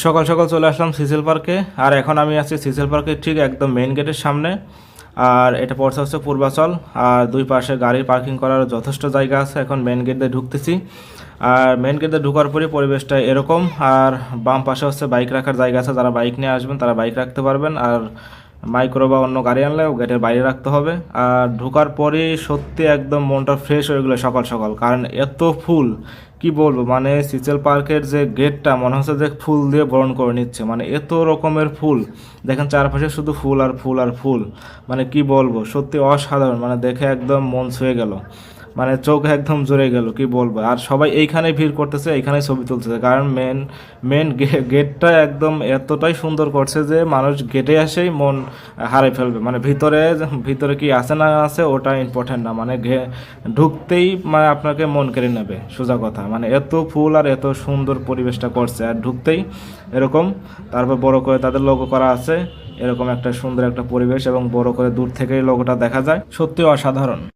সকাল সকাল চলে আসলাম সিসেল পার্কে। আর এখন আমি আছি সিসেল পার্কের ঠিক একদম মেন গেটের সামনে। আর এটা পড়ছে হচ্ছে পূর্বাচল। আর দুই পাশে গাড়ি পার্কিং করার যথেষ্ট জায়গা আছে এখন মেন গেট দিয়ে ঢুকতেছি। আর মেন গেট দিয়ে ঢুকার পরে পরিবেশটা এরকম। আর বাম পাশে হচ্ছে বাইক রাখার জায়গা আছে। যারা বাইক নিয়ে আসবেন তারা বাইক রাখতে পারবেন। আর মাইক্রো বা অন্য গাড়ি আনলে গেটের বাইরে রাখতে হবে। আর ঢোকার পরে সত্যি একদম মনটা ফ্রেশ হয়ে গেলো সকাল সকাল। কারণ এত ফুল, কি বলব? মানে সিচেল পার্কের যে গেটটা মনে হচ্ছে যে ফুল দিয়ে বরণ করে নিচ্ছে। মানে এত রকমের ফুল। দেখেন চারপাশে শুধু ফুল আর ফুল আর ফুল। মানে কি বলব? সত্যি অসাধারণ। মানে দেখে একদম মন ছুঁয়ে গেল। মানে চোখ একদম জুড়ে গেল, কি বলব? আর সবাই এইখানে ভিড় করতেছে এইখানে ছবি তুলতেছে। কারণ মেন মেন গেটটা একদম এতটাই সুন্দর করছে যে মানুষ গেটে আসেই মন হারে ফেলবে। মানে ভিতরে ভিতরে কি আছে না আছে ওটা ইম্পর্টেন্ট না। মানে ঢুকতেই মানে আপনাকে মন কেড়ে নেবে, সোজা কথা। মানে এত ফুল আর এত সুন্দর পরিবেশটা করছে। আর ঢুকতেই এরকম, তারপর বড় করে তাদের লোগো করা আছে। এরকম একটা সুন্দর একটা পরিবেশ এবং বড় করে দূর থেকেই লোগোটা দেখা যায়। সত্যি অসাধারণ।